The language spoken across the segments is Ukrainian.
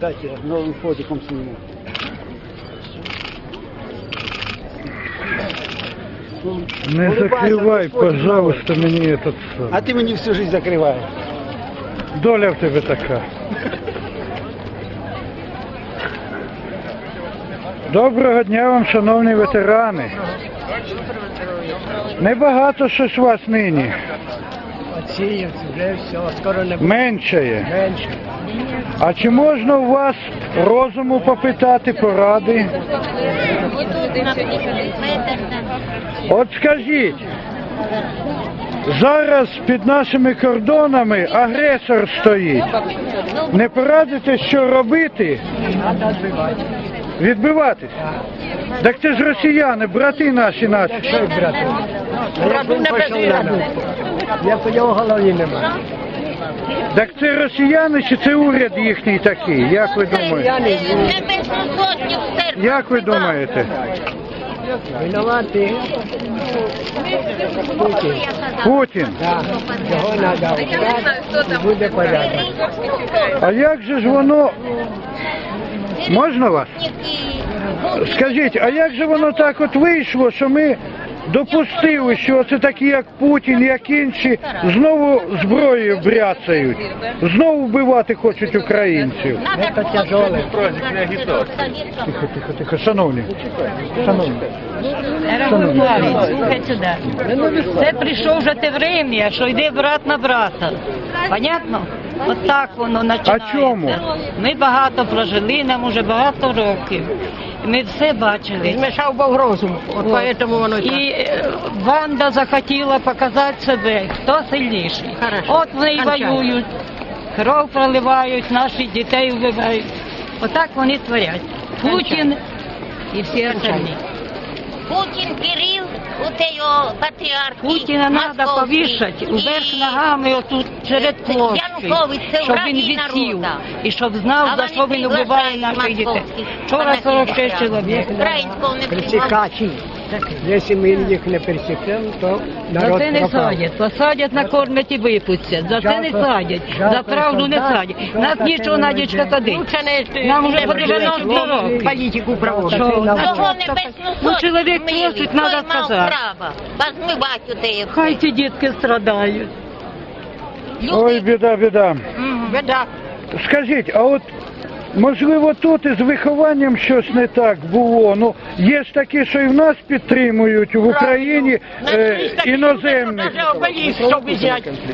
Дайте новым фотиком сниму. Не закривай, пожалуйста, мені этот А сам. ты мне всю жизнь закрываешь. Доля в тебе така. Доброго дня вам, шановні ветерани. Небагато щось вас нині. Отсеялся, уже все, скоро не Меншає. меньше. А чи можна у вас розуму попитати поради? От скажіть, зараз під нашими кордонами агресор стоїть. Не порадите, що робити? Відбиватись? Так це ж росіяни, брати наші наші. Я по його голові нема. Так це росіяни чи це уряд їхній такий? Як ви думаєте? Як ви думаєте? Винуватий. Путін. Путін. Його треба обрати, буде порядок. А як же ж воно. Можна вас? Скажіть, а як же воно так от вийшло, що ми допустили, що це такі, як Путін, як інші, знову зброєю бряцають, знову вбивати хочуть українців? Тихо, тихо, тихо, шановні. Шановні. Слухай сюди. Це прийшов вже те время, що йде брат на брата. Понятно? От так воно починається. чому? Ми багато прожили, нам уже багато років. Ми все бачили. Змішав Бог розум, от поэтому воно і. І е, банда захотіла показати себе, хто сильніший. Хорошо. От вони і воюють, кров проливають, наших дітей вбивають. Отак вони творять. Путін і всі остальні. Путін Кирил, у його патріарх. Путіна треба повішати вверх ногами отут серед площі, щоб він відсів і щоб знав, за що він вбиває наших дітей. Вчора 46 чоловік. Українського не. Присікачі. Якщо ми їх не пересікемо, то За це не садять, посадять, накормлять і випустять. За це не садять, за правду не садять. Нас нічого, Надічка, садить. Нам уже не по 90 років. політику що? небесну Ну, чоловік просить, мав сказати. Хай ці дітки страдають. Ой, біда, біда. Беда. Скажіть, а от можливо тут із вихованням щось не так було. Ну є ж такі, що і в нас підтримують в Україні е, іноземних.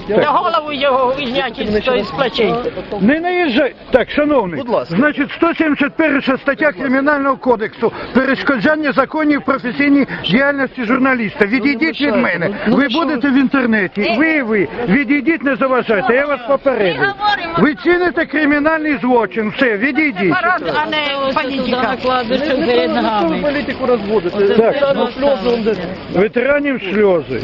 На голову його зняти з плечей. Не наїжджай. Так, шановний, значить 171 стаття Кримінального кодексу перешкоджання законів професійній діяльності журналіста. Відійдіть від мене. Ви будете в інтернеті. Ви, ви, відійдіть, не заважайте. Я вас попередив. Ви чините кримінальний злочин. Все, відійдіть. Парад, а не політика. Перед ногами. Так, ветеранів сльози.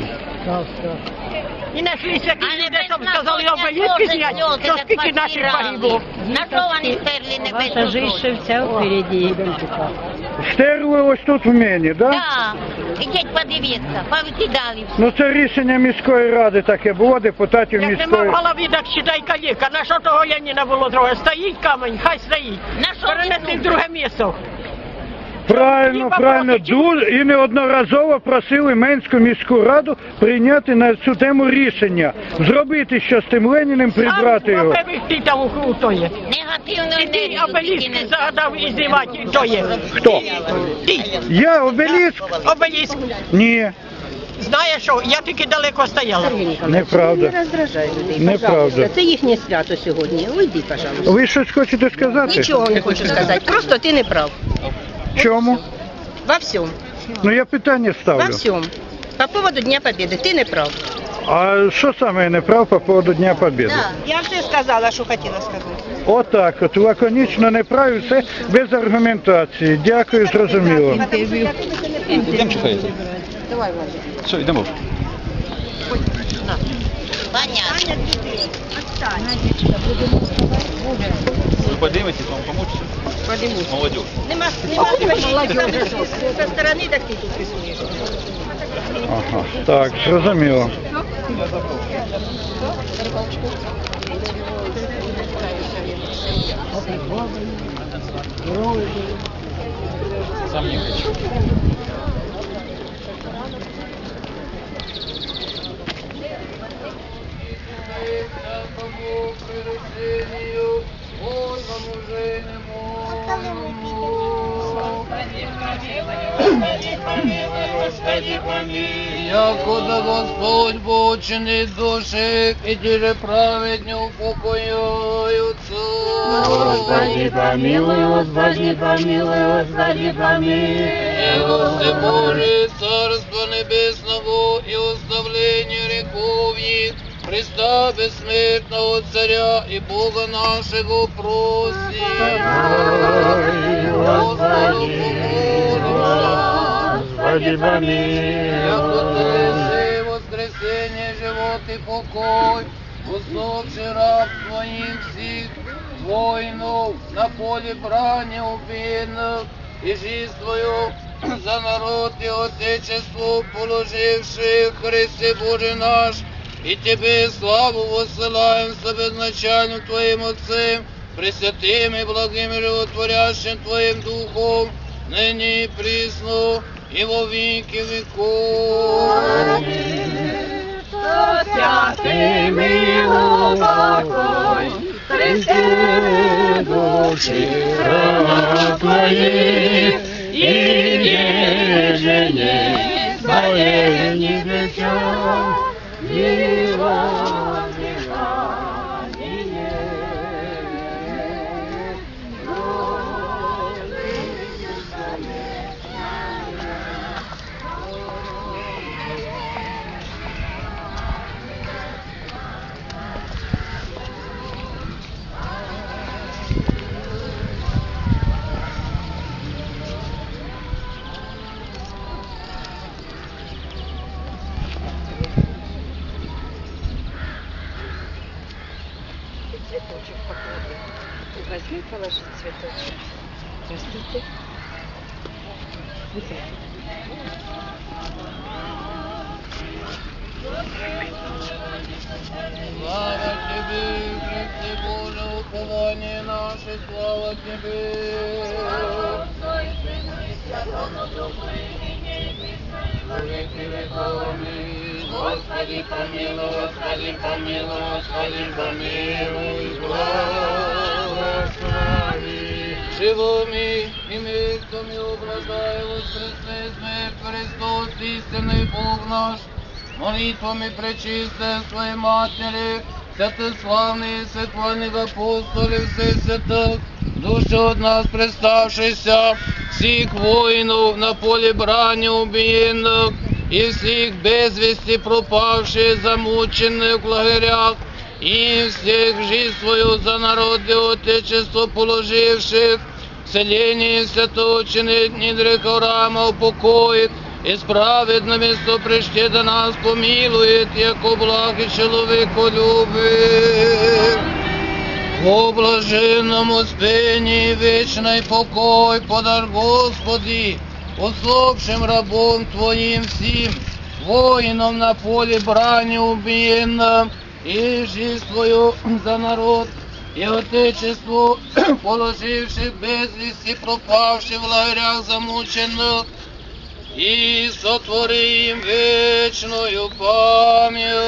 І знайшлися такі А люди, щоб небесна сказали сотня обеліск сльози, зняти, сльози, що так скільки наших погибло. На що вони стерли Ваша жизнь вся впереді. Стерли ось тут в мені, да? Так, ідіть подивіться, повикидали всі. Ну це рішення міської ради таке було, депутатів Як нема міської. в голові, так считай каліка. На що того Яніна було друге? Стоїть камень, хай стоїть. На що Перенесли в друге місце. Правильно, правильно. Дуже і неодноразово просили Менську міську раду прийняти на цю тему рішення, зробити що з тим Леніним, прибрати його. обеліск загадав і знімати, то є. Хто? Ти, Я обеліск? обеліск. Ні, Знаєш що, я тільки далеко стояла. неправда. роздражай людей, Неправда. Це їхнє свято сьогодні. Уйди, пожалуйста. Ви щось хочете сказати? Нічого не хочу сказати. Просто ти не прав. Чому? Во всьому. Ну я питання Во ставлю. всьому. По поводу Дня Побєди ти не прав. А що саме я не прав по поводу Дня Побєди? Я вже сказала, що хотіла сказати. Отак, от лаконічно не прав, і все без аргументації. Дякую, зрозуміло. Йдемо чухаєте? Все, йдемо. Понятно. Ви подивитесь, вам помочь? Подимусь. Молодежь. Нема, нема. Со сторони так ти тут рисуєш. Ага, так, зрозуміло. Сам не хочу. Якуда Господь Бог чинить душі, і діже праведні упокоюються. Господи, помилуй, Господи, помилуй, Господи, помилуй. Милости Божие, Царство Небесного и оставление грехов их, Христа бессмертного Царя и Бога нашего просим. Господи, Господи, помилуй. Яко Ты живот и покой, усопший раб твоих всех воинов на поле брани убийных, и жизнь твою за народ и отечество положивших Христе Боже наш, и Тебе славу воссылаем с обозначальным Твоим Отцем, пресвятым и благим и животворящим Твоим Духом, ныне и присно, и во веки веков. Святый милый покой, Христе души раб твоих, и нежение своей небесам, miła. Цветочек. Простите. Слава Тебе, Христе Боже, упование наше, слава Тебе. Господи, помилуй, Господи, помилуй, Господи, помилуй, благослови Живыми и мертвыми образая воскресный смерть Христос, истинный Бог наш, молитвами пречистой своей Матери, святославные сокольных апостолів, всех святых, души от нас представшихся, всех воинов на поле брани убиенных, и всех без вести пропавших, замученных в лагерях, и всех жизнь свою за народ и отечество положивших, в селении святого чинить греха рама упокоит, и справедно место пришли до нас помилует, яко благий человеку любит. О блаженному спении вечный покой подар Господи, условшим рабом Твоим всем, воинам на поле брани убиенным, и жизнь Твою за народ і отечество, положивши безвісті, пропавши в лагерях замучених, і сотвори їм вечную память.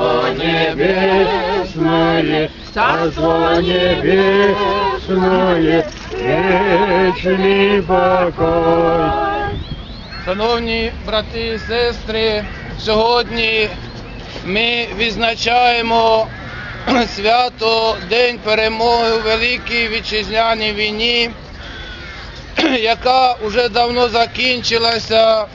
Царство Небесное, Царство Небесное, вечный покой. Шановні брати і сестри, сьогодні ми відзначаємо свято День перемоги у Великій Вітчизняній війні, яка вже давно закінчилася,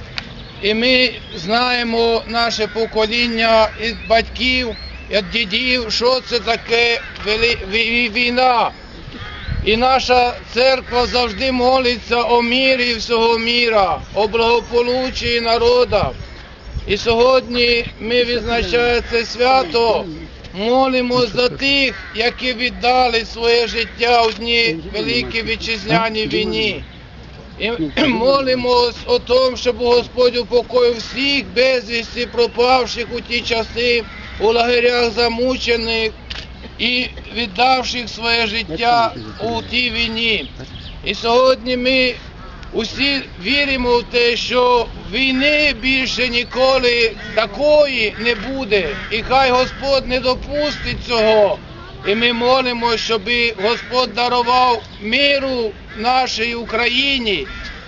і ми знаємо наше покоління від батьків, від дідів, що це таке війна. І наша церква завжди молиться о мірі всього міра, о благополуччі народа. І сьогодні ми відзначаємо це свято, молимось за тих, які віддали своє життя у дні великій вітчизняній війні. І молимось о тому, щоб Господь упокоїв всіх безвісті пропавших у ті часи, у лагерях замучених і віддавших своє життя у тій війні. І сьогодні ми усі віримо в те, що війни більше ніколи такої не буде. І хай Господь не допустить цього. І ми молимо, щоб Господь дарував миру нашій Україні,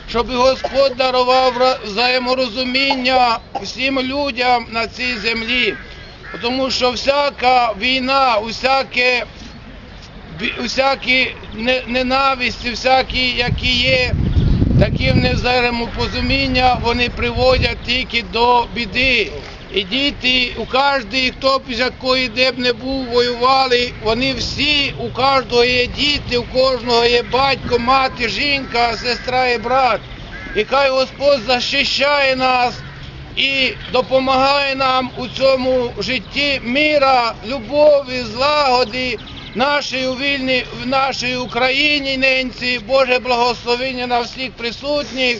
щоб Господь дарував взаєморозуміння всім людям на цій землі. Тому що всяка війна, усяке, усякі ненависті, всякі, які є, такі взаємопозуміння, вони приводять тільки до біди. І діти, у кожної, хто б з якої де б не був, воювали, вони всі, у кожного є діти, у кожного є батько, мати, жінка, сестра і брат. І хай Господь захищає нас і допомагає нам у цьому житті міра, любові, злагоди нашій вільній в нашій Україні, ненці, Боже благословення на всіх присутніх.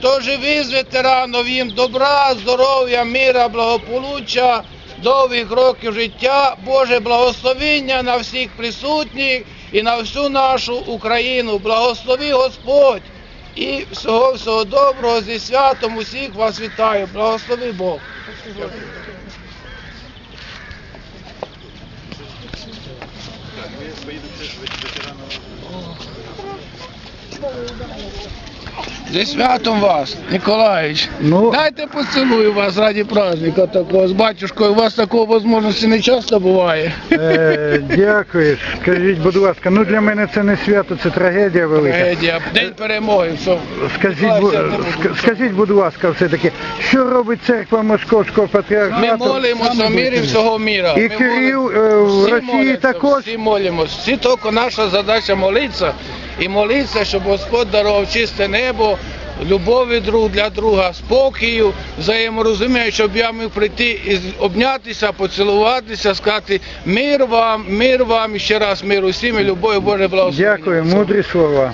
Хто живий з ветеранів, їм добра, здоров'я, мира, благополуччя, довгих років життя, Боже благословення на всіх присутніх і на всю нашу Україну. Благослови Господь і всього всього доброго зі святом усіх вас вітаю. Благослови Бог. Зі святом вас, Ніколаївич. Ну, Дайте поцілую вас раді праздника такого з батюшкою. У вас такого можливості не часто буває. е, дякую. Скажіть, будь ласка, ну для мене це не свято, це трагедія велика. Трагедія. День перемоги. Все. Скажіть, бу- скажіть, будь ласка, все-таки, що робить церква Московського патріархату? Ми молимося в мірі всього міра. І Ми Кирил молимося. е, в Всі Росії моляться, також? Всі молимось. Всі тільки наша задача молитися і молитися, щоб Господь дарував чисте небо, любові друг для друга, спокою, взаєморозуміння, щоб я міг прийти і обнятися, поцілуватися, сказати мир вам, мир вам і ще раз мир усім і любові Боже благословення. Дякую, мудрі слова.